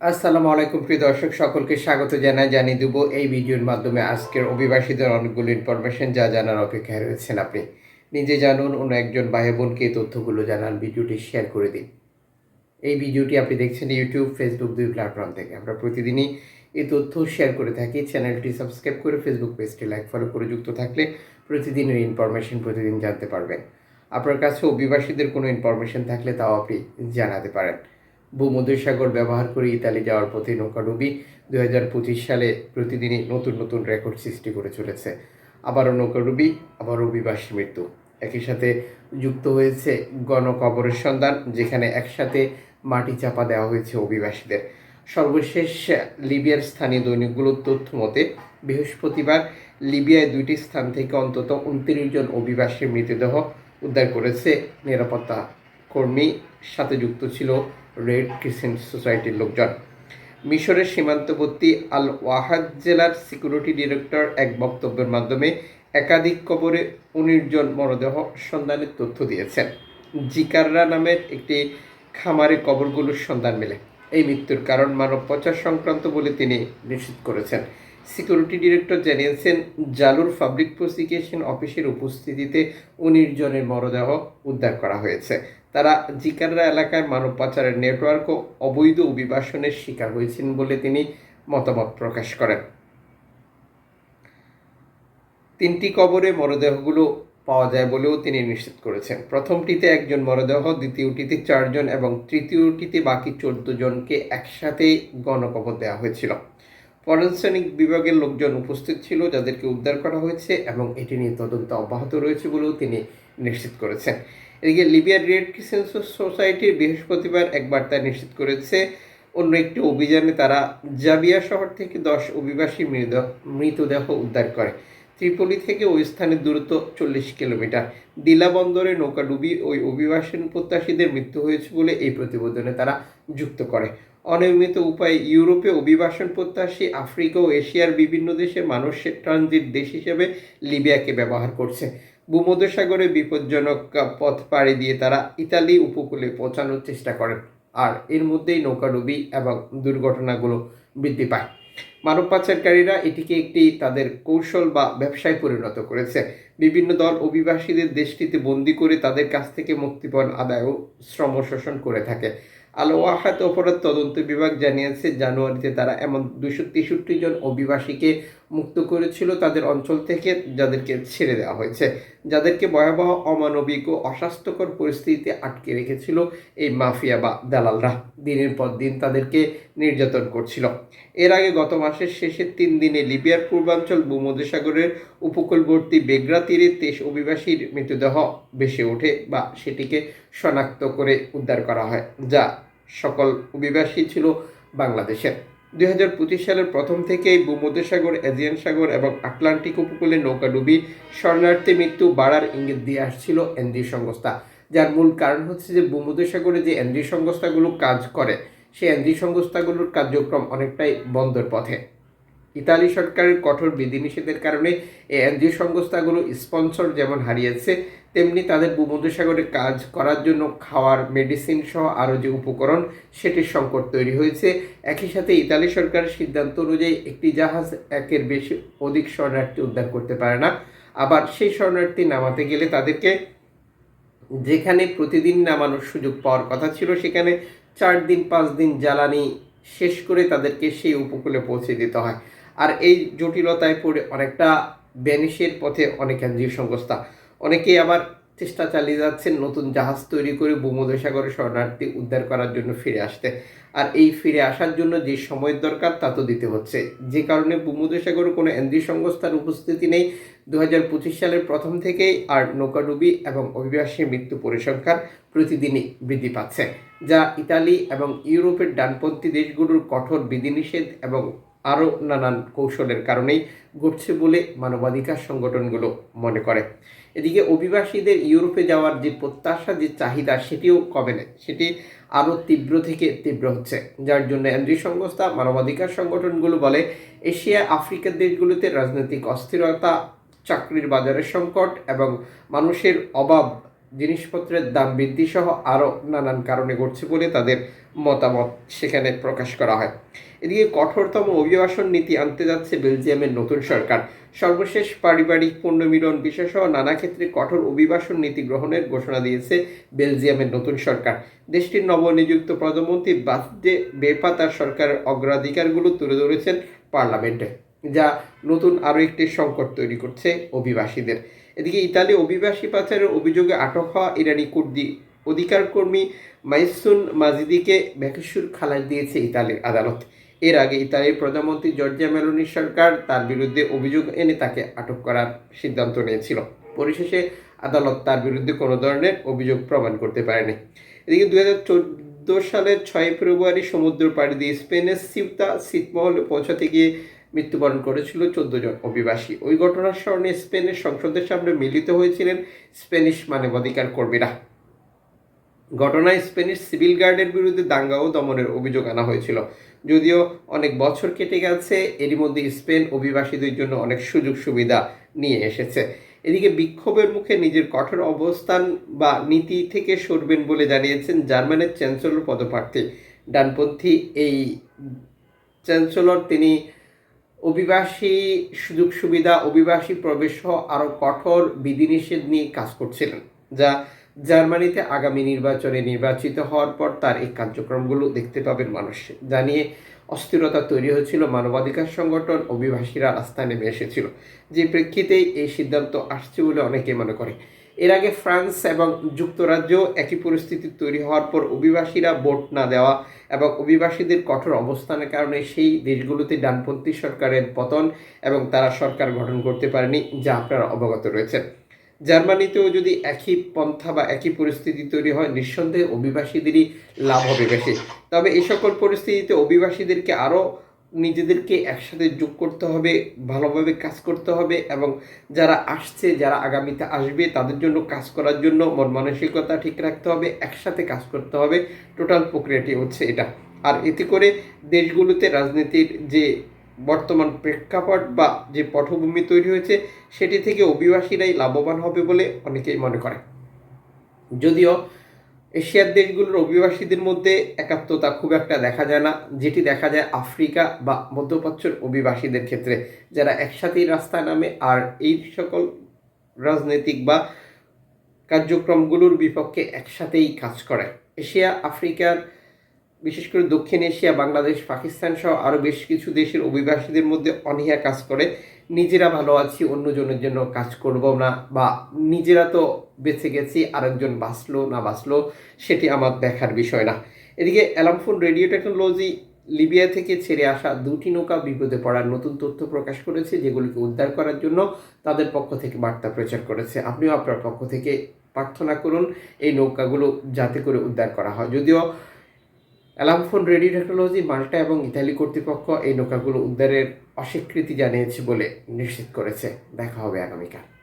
আসসালামু আলাইকুম, প্রিয় দর্শক, সকলকে স্বাগত জানাই, জানিয়ে দেবো এই ভিডিওর মাধ্যমে আজকের অভিবাসীদের অনেকগুলো ইনফরমেশন যা জানার অপেক্ষায় রয়েছেন আপনি। নিজে জানুন, অন্য একজন ভাই বোনকে তথ্যগুলো জানান, ভিডিওটি শেয়ার করে দিন। এই ভিডিওটি আপনি দেখছেন ইউটিউব ফেসবুক দুই প্ল্যাটফর্ম থেকে। আমরা প্রতিদিনই এই তথ্য শেয়ার করে থাকি। চ্যানেলটি সাবস্ক্রাইব করে ফেসবুক পেজটি লাইক ফলো করে যুক্ত থাকলে প্রতিদিনের ইনফরমেশন প্রতিদিন জানতে পারবেন। আপনার কাছে অভিবাসীদের কোনো ইনফরমেশন থাকলে তাও আপনি জানাতে পারেন। ভূমধ্যসাগর ব্যবহার করে ইতালি যাওয়ার পথে নৌকাডুবি দু হাজার পঁচিশ সালে প্রতিদিনই নতুন নতুন রেকর্ড সৃষ্টি করে চলেছে। আবারও নৌকাডুবি আবারও অভিবাসী মৃত্যু। একই সাথে যুক্ত হয়েছে গণকবরের সন্ধান যেখানে একসাথে মাটি চাপা দেওয়া হয়েছে অভিবাসীদের। সর্বশেষ লিবিয়ার স্থানীয় দৈনিকগুলোর তথ্য মতে, বৃহস্পতিবার লিবিয়ায় দুইটি স্থান থেকে অন্তত উনত্রিশ জন অভিবাসীর মৃতদেহ উদ্ধার করেছে নিরাপত্তা কর্মী। সাথে যুক্ত ছিল রেড ক্রিসেন্ট সোসাইটির লোকজন। মিশরের সীমান্তবর্তী আল ওয়াহাদ জেলার সিকিউরিটি ডিরেক্টর এক বক্তব্যের মাধ্যমে একাধিক কবরে উনিশ জন মরদেহ সন্ধানের তথ্য দিয়েছেন। জিকাররা নামের একটি খামারে কবরগুলোর সন্ধান মেলে। এই মৃত্যুর কারণ মানব পচার সংক্রান্ত বলে তিনি নিশ্চিত করেছেন। সিকিউরিটি ডিরেক্টর জানিয়েছেন, জালুর পাবলিক প্রসিকিউশন অফিসের উপস্থিতিতে উনিশ জনের মরদেহ উদ্ধার করা হয়েছে। তারা জিকাররা এলাকায় মানব পাচারের নেটওয়ার্ক ও অবৈধ অভিবাসনের শিকার হয়েছেন বলে তিনি মতামত প্রকাশ করেন। তিনটি কবরে মরদেহগুলো পাওয়া যায় বলেও তিনি নিশ্চিত করেছেন। প্রথমটিতে একজন মরদেহ, দ্বিতীয়টিতে চারজন এবং তৃতীয়টিতে বাকি চোদ্দ জনকে একসাথে গণকবর দেওয়া হয়েছিল। ফরেনসেনিক বিভাগের লোকজন উপস্থিত ছিল, যাদেরকে উদ্ধার করা হয়েছে এবং এটি নিয়ে তদন্ত অব্যাহত রয়েছে বলেও তিনি নিশ্চিত করেছেন। এদিকে লিবিয়ার রেড ক্রিসেন্ট সোসাইটির বৃহস্পতিবার এক বার্তা নিশ্চিত করেছে, অন্য একটি অভিযানে তারা জাবিয়া শহর থেকে দশ অভিবাসী মৃতদেহ মৃতদেহ উদ্ধার করে। ত্রিপলি থেকে ওই স্থানের দূরত্ব চল্লিশ কিলোমিটার। দিলা বন্দরে নৌকাডুবি ওই অভিবাসন প্রত্যাশীদের মৃত্যু হয়েছে বলে এই প্রতিবেদনে তারা যুক্ত করে। অনিয়মিত উপায়ে ইউরোপে অভিবাসন প্রত্যাশী, আফ্রিকা ও এশিয়ার বিভিন্ন দেশে মানুষের ট্রানজিট দেশ হিসেবে লিবিয়াকে ব্যবহার করছে। ভূমধ্যসাগরে বিপজ্জনক পথ পাড়ি দিয়ে তারা ইতালি উপকূলে পৌঁছানোর চেষ্টা করেন আর এর মধ্যেই নৌকাডুবি এবং দুর্ঘটনাগুলো বৃদ্ধি পায়। মানব পাচারকারীরা এটিকে একটি তাদের কৌশল বা ব্যবসায় পরিণত করেছে। বিভিন্ন দল অভিবাসীদের দেশটিতে বন্দি করে তাদের কাছ থেকে মুক্তিপণ আদায় ও শ্রম শোষণ করে থাকে। আল ওয়াহাত অপরাধ তদন্ত বিভাগ জানিয়েছে, জানুয়ারিতে তারা এমন দুশো তেষট্টি জন অভিবাসীকে মুক্ত করেছিল তাদের অঞ্চল থেকে যাদেরকে ছেড়ে দেওয়া হয়েছে। যাদেরকে ভয়াবহ, অমানবিক ও অস্বাস্থ্যকর পরিস্থিতিতে আটকে রেখেছিল এই মাফিয়া বা দালালরা। দিনের পর দিন তাদেরকে নির্যাতন করছিল। এর আগে গত মাসের শেষের তিন দিনে লিবিয়ার পূর্বাঞ্চল ভূমধ্যসাগরের উপকূলবর্তী বেগরা তীরে তেইশ অভিবাসীর মৃতদেহ ভেসে ওঠে বা সেটিকে শনাক্ত করে উদ্ধার করা হয়, যা সকল অভিবাসী ছিল বাংলাদেশের। দুই সালের প্রথম থেকেই ভূমধ্যসাগর এজিয়ান সাগর এবং আটলান্টিক উপকূলে নৌকাডুবি শরণার্থী মৃত্যু বাড়ার ইঙ্গিত দিয়ে আসছিল এনজিও সংস্থা। যার মূল কারণ হচ্ছে যে ভূমধ্যসাগরে যে এনজিও সংস্থাগুলো কাজ করে, সেই এনজিও সংস্থাগুলোর কার্যক্রম অনেকটাই বন্ধের পথে। ইতালি সরকারের কঠোর বিধিনিষেধের কারণে এই এনজিও সংস্থাগুলো স্পন্সর যেমন হারিয়েছে তেমনি তাদের ভূমধ্যসাগরে কাজ করার জন্য খাওয়ার মেডিসিন সহ আরও যে উপকরণ, সেটির সংকট তৈরি হয়েছে। একই সাথে ইতালি সরকারের সিদ্ধান্ত অনুযায়ী একটি জাহাজ একের বেশি অধিক শরণার্থী উদ্ধার করতে পারে না। আবার সেই শরণার্থী নামাতে গেলে তাদেরকে যেখানে প্রতিদিন নামানোর সুযোগ পাওয়ার কথা ছিল, সেখানে চার দিন, পাঁচ দিন জ্বালানি শেষ করে তাদেরকে সেই উপকূলে পৌঁছে দিতে হয়। আর এই জটিলতায় পড়ে অনেকটা বেনিসের পথে অনেক এনজিও সংস্থা অনেকেই আবার চেষ্টা চালিয়ে যাচ্ছেন নতুন জাহাজ তৈরি করে ভূমধ্যসাগরে শরণার্থী উদ্ধার করার জন্য ফিরে আসতে। আর এই ফিরে আসার জন্য যে সময়ের দরকার, তা তো দিতে হচ্ছে। যে কারণে ভূমধ্যসাগরে কোনো এনজিও সংস্থার উপস্থিতি নেই। দু হাজার পঁচিশ সালের প্রথম থেকেই আর নৌকাডুবি এবং অভিবাসী মৃত্যু পরিসংখ্যান প্রতিদিনই বৃদ্ধি পাচ্ছে, যা ইতালি এবং ইউরোপের ডানপন্থী দেশগুলোর কঠোর বিধিনিষেধ এবং আরও নানান কৌশলের কারণেই ঘটছে বলে মানবাধিকার সংগঠনগুলো মনে করে। এদিকে অভিবাসীদের ইউরোপে যাওয়ার যে প্রত্যাশা, যে চাহিদা, সেটিও কবে নেই সেটি আরও তীব্র থেকে তীব্র হচ্ছে। যার জন্য এনজি সংস্থা মানবাধিকার সংগঠনগুলো বলে, এশিয়া আফ্রিকার দেশগুলোতে রাজনৈতিক অস্থিরতা, চাকরির বাজারের সংকট এবং মানুষের অভাব জিনিসপত্রের দাম বৃদ্ধি সহ আরও নানান কারণে ঘটছে বলে তাদের মতামত সেখানে প্রকাশ করা হয়। এদিকে কঠোরতম অভিবাসন নীতি আনতে যাচ্ছে বেলজিয়ামের নতুন সরকার। সর্বশেষ পারিবারিক পুণ্যমিলন বিশেষসহ নানা ক্ষেত্রে কঠোর অভিবাসন নীতি গ্রহণের ঘোষণা দিয়েছে বেলজিয়ামের নতুন সরকার। দেশটির নবনিযুক্ত প্রধানমন্ত্রী বাসডে বেপা তার সরকারের অগ্রাধিকারগুলো তুলে ধরেছেন পার্লামেন্টে, যা নতুন আরও একটি সংকট তৈরি করছে অভিবাসীদের। এদিকে ইতালি অভিবাসী পাচারের অভিযোগে আটক হওয়া ইরানি কুর্দি অধিকার কর্মী মাইসুন মাজিদিকে বেকসুর খালাস দিয়েছে ইতালির আদালত। এর আগে ইতালির প্রধানমন্ত্রী জর্জিয়া মেলোনির সরকার তার বিরুদ্ধে অভিযোগ এনে তাকে আটক করার সিদ্ধান্ত নিয়েছিল। পরিশেষে আদালত তার বিরুদ্ধে কোনো ধরনের অভিযোগ প্রমাণ করতে পারেনি। এদিকে দুই হাজার সালের ছয় ফেব্রুয়ারি সমুদ্র পাড়ি দিয়ে স্পেনের সিউতা শীতমহলে পৌঁছাতে গিয়ে মৃত্যুবরণ করেছিল চোদ্দ জন অভিবাসী। ওই ঘটনার স্মরণে স্পেনের সংসদের সামনে মিলিত হয়েছিলেন স্প্যানিশ মানবাধিকার কর্মীরা। ঘটনায় স্পেনিশ সিভিল গার্ডের বিরুদ্ধে দাঙ্গা ও দমনের অভিযোগ আনা হয়েছিল। যদিও অনেক বছর কেটে গেছে, এরই মধ্যে স্পেন অভিবাসীদের জন্য অনেক সুযোগ সুবিধা নিয়ে এসেছে। এদিকে বিক্ষোভের মুখে নিজের কঠোর অবস্থান বা নীতি থেকে সরবেন বলে জানিয়েছেন জার্মানের চ্যান্সেলর পদপ্রার্থী। ডানপন্থী এই চ্যান্সেলর তিনি অভিবাসী সুযোগ সুবিধা, অভিবাসী প্রবেশ সহ আরও কঠোর বিধিনিষেধ নিয়ে কাজ করছিলেন, যা জার্মানিতে আগামী নির্বাচনে নির্বাচিত হওয়ার পর তার এই কার্যক্রমগুলো দেখতে পাবেন মানুষ। জানিয়ে অস্থিরতা তৈরি হয়েছিল, মানবাধিকার সংগঠন অভিবাসীরা রাস্তায় নেমে এসেছিল। যে প্রেক্ষিতেই এই সিদ্ধান্ত আসছে বলে অনেকে মনে করে। এর আগে ফ্রান্স এবং যুক্তরাজ্য একই পরিস্থিতি তৈরি হওয়ার পর অভিবাসীরা ভোট না দেওয়া এবং অভিবাসীদের কঠোর অবস্থানের কারণে সেই দেশগুলোতে ডানপন্থী সরকারের পতন এবং তারা সরকার গঠন করতে পারেনি, যা আপনারা অবগত রয়েছেন। জার্মানিতেও যদি একই পন্থা বা একই পরিস্থিতি তৈরি হয়, নিঃসন্দেহে অভিবাসীদেরই লাভ হবে বেশি। তবে এই সকল পরিস্থিতিতে অভিবাসীদেরকে আরও নিজেদেরকে একসাথে যোগ করতে হবে, ভালোভাবে কাজ করতে হবে এবং যারা আসছে, যারা আগামীতে আসবে, তাদের জন্য কাজ করার জন্য মন মানসিকতা ঠিক রাখতে হবে, একসাথে কাজ করতে হবে। টোটাল প্রক্রিয়াটি হচ্ছে এটা। আর এতে করে দেশগুলোতে রাজনীতির যে বর্তমান প্রেক্ষাপট বা যে পটভূমি তৈরি হয়েছে, সেটি থেকে অভিবাসীরাই লাভবান হবে বলে অনেকেই মনে করে। যদিও এশিয়ার দেশগুলোর অভিবাসীদের মধ্যে একাত্মতা খুব একটা দেখা যায় না, যেটি দেখা যায় আফ্রিকা বা মধ্যপ্রাচ্যের অভিবাসীদের ক্ষেত্রে, যারা একসাথেই রাস্তায় নামে আর এই সকল রাজনৈতিক বা কার্যক্রমগুলোর বিপক্ষে একসাথেই কাজ করে। এশিয়া, আফ্রিকার, বিশেষ করে দক্ষিণ এশিয়া, বাংলাদেশ, পাকিস্তান সহ আরও বেশ কিছু দেশের অভিবাসীদের মধ্যে অনীহা কাজ করে। নিজেরা ভালো আছি, অন্যজনের জন্য কাজ করব না, বা নিজেরা তো বেঁচে গেছি, আরেকজন বাঁচলো না বাঁচলো, সেটি আমার দেখার বিষয় না। এদিকে অ্যালামফোন রেডিও টেকনোলজি লিবিয়া থেকে ছেড়ে আসা দুটি নৌকা বিপদে পড়ার নতুন তথ্য প্রকাশ করেছে, যেগুলিকে উদ্ধার করার জন্য তাদের পক্ষ থেকে বার্তা প্রচার করেছে। আপনিও আপনার পক্ষ থেকে প্রার্থনা করুন, এই নৌকাগুলো যাতে করে উদ্ধার করা হয়। যদিও অ্যালামফোন রেডিও টেকনোলজি, মাল্টা এবং ইতালি কর্তৃপক্ষ এই নৌকাগুলো উদ্ধারের অস্বীকৃতি জানিয়েছে বলে নিশ্চিত করেছে। দেখা হবে আগামীকাল।